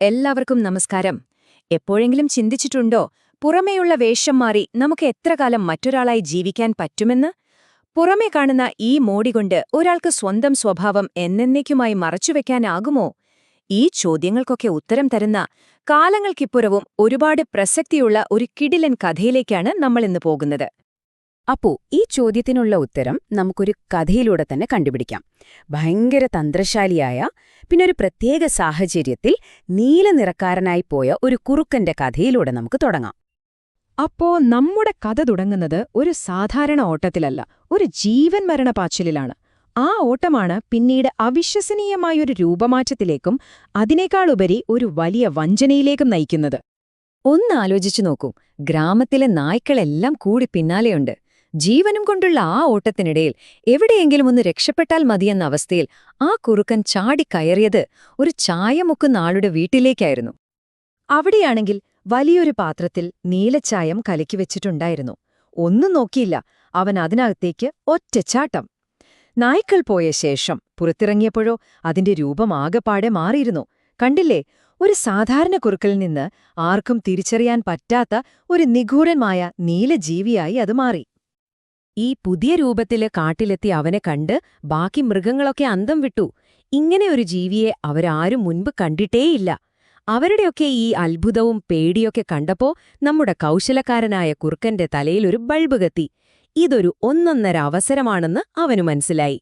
എല്ലാവർക്കും നമസ്കാരം. എപ്പോഴെങ്കിലും ചിന്തിച്ചിട്ടുണ്ടോ പുറമേയുള്ള വേഷം മാറി നമുക്ക് എത്ര കാലം മറ്റൊരാളായി ജീവിക്കാൻ പറ്റുമെന്ന്? പുറമേ കാണുന്ന ഈ മോടി കൊണ്ട് ഒരാൾക്ക് സ്വന്തം സ്വഭാവം എന്നേക്കുമായി മറച്ചുവെക്കാനാകുമോ? ഈ ചോദ്യങ്ങൾക്കൊക്കെ ഉത്തരം തരുന്ന കാലങ്ങൾക്കിപ്പുറവും ഒരുപാട് പ്രസക്തിയുള്ള ഒരു കിടിലൻ കഥയിലേക്കാണ് നമ്മളിന്ന് പോകുന്നത്. അപ്പോ ഈ ചോദ്യത്തിനുള്ള ഉത്തരം നമുക്കൊരു കഥയിലൂടെ തന്നെ കണ്ടുപിടിക്കാം. ഭയങ്കര തന്ത്രശാലിയായ പിന്നെ ഒരു പ്രത്യേക സാഹചര്യത്തിൽ നീല നിറക്കാരനായി പോയ ഒരു കുറുക്കന്റെ കഥയിലൂടെ നമുക്ക് തുടങ്ങാം. അപ്പോ നമ്മുടെ കഥ തുടങ്ങുന്നത് ഒരു സാധാരണ ഓട്ടത്തിലല്ല ഒരു ജീവൻ മരണ പാച്ചിലിലാണ്. ആ ഓട്ടമാണ് പിന്നീട് അവിശ്വസനീയമായൊരു രൂപമാറ്റത്തിലേക്കും അതിനേക്കാളുപരി ഒരു വലിയ വഞ്ചനയിലേക്കും നയിക്കുന്നത്. ഒന്ന് ആലോചിച്ചു നോക്കൂ ഗ്രാമത്തിലെ നായ്ക്കളെല്ലാം കൂടി പിന്നാലെയുണ്ട്. ജീവനും കൊണ്ടുള്ള ആ ഓട്ടത്തിനിടയിൽ എവിടെയെങ്കിലും ഒന്ന് രക്ഷപ്പെട്ടാൽ മതിയെന്ന അവസ്ഥയിൽ ആ കുറുക്കൻ ചാടിക്കയറിയത് ഒരു ചായ മുക്കുന്ന ആളുടെ വീട്ടിലേക്കായിരുന്നു. അവിടെയാണെങ്കിൽ വലിയൊരു പാത്രത്തിൽ നീലച്ചായം കലക്കി വെച്ചിട്ടുണ്ടായിരുന്നു. ഒന്നും നോക്കിയില്ല. അവൻ അതിനകത്തേക്ക് ഒറ്റച്ചാട്ടം നായ്ക്കൾ പോയ ശേഷം പുറത്തിറങ്ങിയപ്പോഴോ അതിന്റെ രൂപം ആകെപ്പാടെ മാറിയിരുന്നു. കണ്ടില്ലേ? ഒരു സാധാരണ കുറുക്കലിൽ നിന്ന് ആർക്കും തിരിച്ചറിയാൻ പറ്റാത്ത ഒരു നിഗൂഢമായ നീലജീവിയായി അത് മാറി. ഈ പുതിയ രൂപത്തിൽ കാട്ടിലെത്തി അവനെ കണ്ട് ബാക്കി മൃഗങ്ങളൊക്കെ അന്തം വിട്ടു. ഇങ്ങനെ ഒരു ജീവിയെ അവരാരും മുൻപ് കണ്ടിട്ടേയില്ല. അവരുടെയൊക്കെ ഈ അത്ഭുതവും പേടിയൊക്കെ കണ്ടപ്പോ നമ്മുടെ കൗശലക്കാരനായ കുറുക്കന്റെ തലയിലൊരു ബൾബ് കത്തി. ഇതൊരു ഒന്നൊന്നര അവസരമാണെന്ന് അവനു മനസ്സിലായി.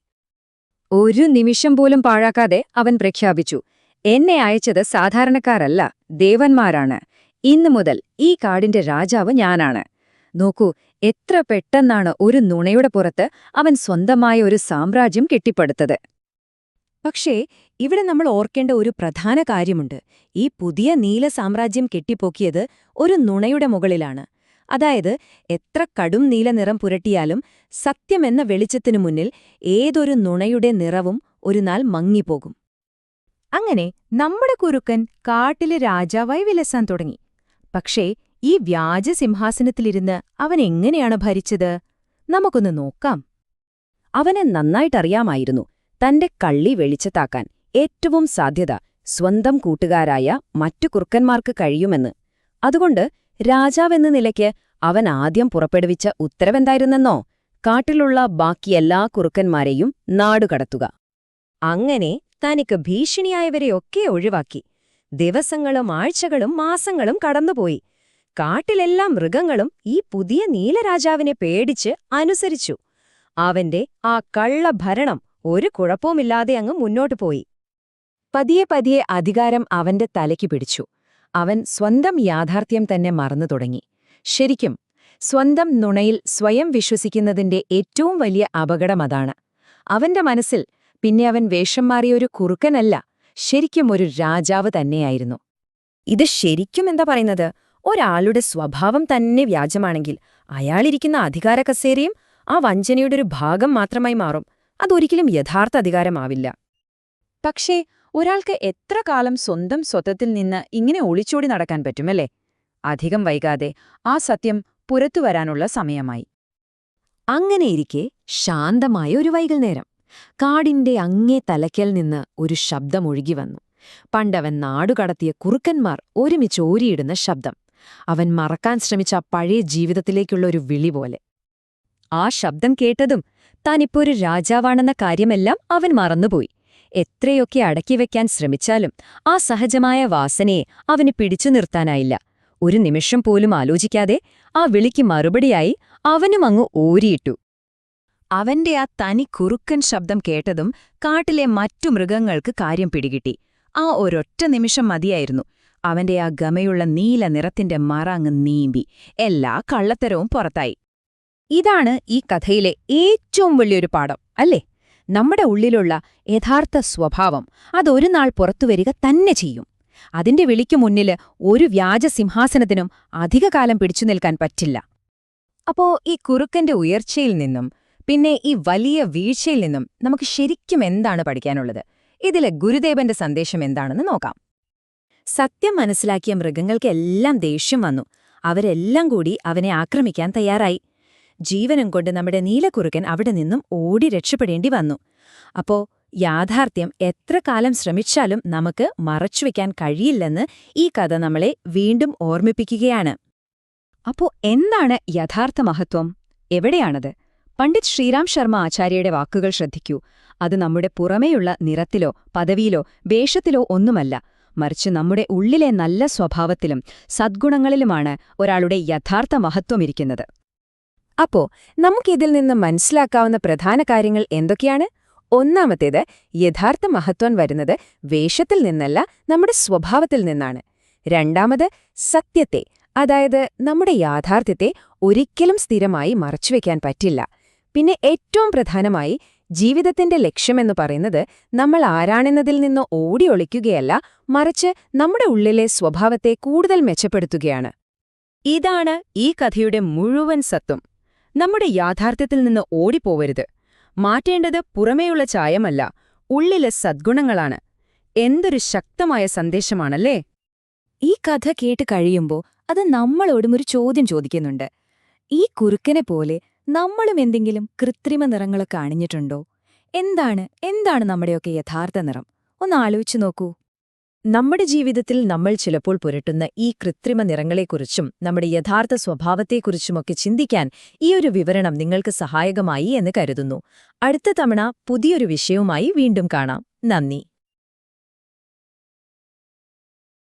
ഒരു നിമിഷം പോലും പാഴാക്കാതെ അവൻ പ്രഖ്യാപിച്ചു. എന്നെ അയച്ചത് സാധാരണക്കാരല്ല ദേവന്മാരാണ്. ഇന്നു മുതൽ ഈ കാടിന്റെ രാജാവ് ഞാനാണ്. നോക്കൂ എത്ര പെട്ടെന്നാണ് ഒരു നുണയുടെ പുറത്ത് അവൻ സ്വന്തമായ ഒരു സാമ്രാജ്യം കെട്ടിപ്പടുത്തത്. പക്ഷേ ഇവിടെ നമ്മൾ ഓർക്കേണ്ട ഒരു പ്രധാന കാര്യമുണ്ട്. ഈ പുതിയ നീല സാമ്രാജ്യം കെട്ടിപ്പോക്കിയത് ഒരു നുണയുടെ മുകളിലാണ്. അതായത് എത്ര കടും നീല നിറം പുരട്ടിയാലും സത്യമെന്ന വെളിച്ചത്തിനു മുന്നിൽ ഏതൊരു നുണയുടെ നിറവും ഒരു നാൾ മങ്ങിപ്പോകും. അങ്ങനെ നമ്മുടെ കുരുക്കൻ കാട്ടിലെ രാജാവായി വിലസാൻ തുടങ്ങി. പക്ഷേ ഈ വ്യാജ സിംഹാസനത്തിലിരുന്ന് അവൻ എങ്ങനെയാണ് ഭരിച്ചത്? നമുക്കൊന്ന് നോക്കാം. അവനെ നന്നായിട്ടറിയാമായിരുന്നു. തന്റെ കള്ളി വെളിച്ചത്താക്കാൻ ഏറ്റവും സാധ്യത സ്വന്തം കൂട്ടുകാരായ മറ്റു കുറുക്കന്മാർക്ക് കഴിയുമെന്ന്. അതുകൊണ്ട് രാജാവെന്ന നിലയ്ക്ക് അവൻ ആദ്യം പുറപ്പെടുവിച്ച ഉത്തരവെന്തായിരുന്നെന്നോ? കാട്ടിലുള്ള ബാക്കി എല്ലാ കുറുക്കന്മാരെയും നാടുകടത്തുക. അങ്ങനെ തനിക്ക് ഭീഷണിയായവരെയൊക്കെ ഒഴിവാക്കി. ദിവസങ്ങളും ആഴ്ചകളും മാസങ്ങളും കടന്നുപോയി. കാട്ടിലെല്ലാ മൃഗങ്ങളും ഈ പുതിയ നീലരാജാവിനെ പേടിച്ച് അനുസരിച്ചു. അവന്റെ ആ കള്ളഭരണം ഒരു കുഴപ്പവുമില്ലാതെ അങ്ങ് മുന്നോട്ടു പോയി. പതിയെ പതിയെ അധികാരം അവന്റെ തലയ്ക്ക് പിടിച്ചു. അവൻ സ്വന്തം യാഥാർത്ഥ്യം തന്നെ മറന്നു തുടങ്ങി. ശരിക്കും സ്വന്തം നുണയിൽ സ്വയം വിശ്വസിക്കുന്നതിന്റെ ഏറ്റവും വലിയ അപകടമതാണ് അവന്റെ മനസ്സിൽ പിന്നെ അവൻ വേഷം മാറിയൊരു കുറുക്കനല്ല ശരിക്കും ഒരു രാജാവ് തന്നെയായിരുന്നു. ഇത് ശരിക്കും എന്താ പറയുന്നത്? ഒരാളുടെ സ്വഭാവം തന്നെ വ്യാജമാണെങ്കിൽ അയാളിരിക്കുന്ന അധികാര കസേരയും ആ വഞ്ചനയുടെ ഒരു ഭാഗം മാത്രമായി മാറും. അതൊരിക്കലും യഥാർത്ഥ അധികാരമാവില്ല. പക്ഷേ ഒരാൾക്ക് എത്ര കാലം സ്വന്തം സ്വത്വത്തിൽ നിന്ന് ഇങ്ങനെ ഒളിച്ചോടി നടക്കാൻ പറ്റുമല്ലേ അധികം വൈകാതെ ആ സത്യം പുറത്തു വരാനുള്ള സമയമായി. അങ്ങനെയിരിക്കെ ശാന്തമായ ഒരു വൈകുന്നേരം കാടിന്റെ അങ്ങേ തലയ്ക്കൽ നിന്ന് ഒരു ശബ്ദമൊഴുകി വന്നു. പണ്ടവൻ നാടുകടത്തിയ കുറുക്കന്മാർ ഒരുമിച്ച് ഓരിയിടുന്ന ശബ്ദം. അവൻ മറക്കാൻ ശ്രമിച്ച പഴയ ജീവിതത്തിലേക്കുള്ള ഒരു വിളി പോലെ. ആ ശബ്ദം കേട്ടതും താനിപ്പോ ഒരു രാജാവാണെന്ന കാര്യമെല്ലാം അവൻ മറന്നുപോയി. എത്രയൊക്കെ അടക്കിവെക്കാൻ ശ്രമിച്ചാലും ആ സഹജമായ വാസനയെ അവന് പിടിച്ചു നിർത്താനായില്ല. ഒരു നിമിഷം പോലും ആലോചിക്കാതെ ആ വിളിക്ക് മറുപടിയായി അവനും അങ്ങ് ഓരിയിട്ടു അവന്റെ ആ തനി കുറുക്കൻ ശബ്ദം കേട്ടതും കാട്ടിലെ മറ്റു മൃഗങ്ങൾക്ക് കാര്യം പിടികിട്ടി. ആ ഒരൊറ്റ നിമിഷം മതിയായിരുന്നു. അവന്റെ ആ ഗമയുള്ള നീല നിറത്തിന്റെ മറ അങ്ങ് നീമ്പി എല്ലാ കള്ളത്തരവും പുറത്തായി. ഇതാണ് ഈ കഥയിലെ ഏറ്റവും വലിയൊരു പാഠം അല്ലേ? നമ്മുടെ ഉള്ളിലുള്ള യഥാർത്ഥ സ്വഭാവം അതൊരു നാൾ പുറത്തുവരിക തന്നെ ചെയ്യും. അതിന്റെ വിളിക്കു മുന്നിൽ ഒരു വ്യാജ സിംഹാസനത്തിനും അധികകാലം പിടിച്ചു നിൽക്കാൻ പറ്റില്ല. അപ്പോ ഈ കുറുക്കന്റെ ഉയർച്ചയിൽ നിന്നും പിന്നെ ഈ വലിയ വീഴ്ചയിൽ നിന്നും നമുക്ക് ശരിക്കും എന്താണ് പഠിക്കാനുള്ളത്? ഇതിലെ ഗുരുദേവന്റെ സന്ദേശം എന്താണെന്ന് നോക്കാം. സത്യം മനസ്സിലാക്കിയ മൃഗങ്ങൾക്കെല്ലാം ദേഷ്യം വന്നു. അവരെല്ലാം കൂടി അവനെ ആക്രമിക്കാൻ തയ്യാറായി. ജീവനും കൊണ്ട് നമ്മുടെ നീലക്കുറുക്കൻ അവിടെ നിന്നും ഓടി രക്ഷപ്പെടേണ്ടി വന്നു. അപ്പോ യാഥാർത്ഥ്യം എത്ര കാലം ശ്രമിച്ചാലും നമുക്ക് മറച്ചുവെക്കാൻ കഴിയില്ലെന്ന് ഈ കഥ നമ്മളെ വീണ്ടും ഓർമ്മിപ്പിക്കുകയാണ്. അപ്പോ എന്താണ് യഥാർത്ഥ മഹത്വം? എവിടെയാണത്? പണ്ഡിറ്റ് ശ്രീരാം ശർമ്മ ആചാര്യയുടെ വാക്കുകൾ ശ്രദ്ധിക്കൂ. അത് നമ്മുടെ പുറമേയുള്ള നിറത്തിലോ പദവിയിലോ വേഷത്തിലോ ഒന്നുമല്ല. മറിച്ച് നമ്മുടെ ഉള്ളിലെ നല്ല സ്വഭാവത്തിലും സദ്ഗുണങ്ങളിലുമാണ് ഒരാളുടെ യഥാർത്ഥ മഹത്വമിരിക്കുന്നത് അപ്പോ നമുക്കിതിൽ നിന്ന് മനസ്സിലാക്കാവുന്ന പ്രധാന കാര്യങ്ങൾ എന്തൊക്കെയാണ്? ഒന്നാമത്തേത് യഥാർത്ഥ മഹത്വം വരുന്നത് വേഷത്തിൽ നിന്നല്ല നമ്മുടെ സ്വഭാവത്തിൽ നിന്നാണ്. രണ്ടാമത് സത്യത്തെ അതായത് നമ്മുടെ യാഥാർത്ഥ്യത്തെ ഒരിക്കലും സ്ഥിരമായി മറച്ചുവെക്കാൻ പറ്റില്ല. പിന്നെ ഏറ്റവും പ്രധാനമായി ജീവിതത്തിന്റെ ലക്ഷ്യമെന്ന് പറയുന്നത് നമ്മൾ ആരാണെന്നതിൽ നിന്ന് ഓടി ഒളിക്കുകയല്ല മറിച്ച് നമ്മുടെ ഉള്ളിലെ സ്വഭാവത്തെ കൂടുതൽ മെച്ചപ്പെടുത്തുകയാണ്. ഇതാണ് ഈ കഥയുടെ മുഴുവൻ സത്വം. നമ്മുടെ യാഥാർത്ഥ്യത്തിൽ നിന്ന് ഓടിപ്പോവരുത്. മാറ്റേണ്ടത് പുറമേയുള്ള ചായമല്ല ഉള്ളിലെ സദ്ഗുണങ്ങളാണ്. എന്തൊരു ശക്തമായ സന്ദേശമാണല്ലേ? ഈ കഥ കേട്ട് കഴിയുമ്പോൾ അത് നമ്മളോടും ഒരു ചോദ്യം ചോദിക്കുന്നുണ്ട്. ഈ കുറുക്കനെ പോലെ നമ്മളും എന്തെങ്കിലും കൃത്രിമ നിറങ്ങളൊക്കെ അണിഞ്ഞിട്ടുണ്ടോ? എന്താണ് എന്താണ് നമ്മുടെയൊക്കെ യഥാർത്ഥ നിറം? ഒന്ന് ആലോചിച്ചു നോക്കൂ. നമ്മുടെ ജീവിതത്തിൽ നമ്മൾ ചിലപ്പോൾ പുരട്ടുന്ന ഈ കൃത്രിമ നിറങ്ങളെക്കുറിച്ചും നമ്മുടെ യഥാർത്ഥ സ്വഭാവത്തെക്കുറിച്ചുമൊക്കെ ചിന്തിക്കാൻ ഈ ഒരു വിവരണം നിങ്ങൾക്ക് സഹായകമായി എന്ന് കരുതുന്നു. അടുത്ത തവണ പുതിയൊരു വിഷയവുമായി വീണ്ടും കാണാം. നന്ദി.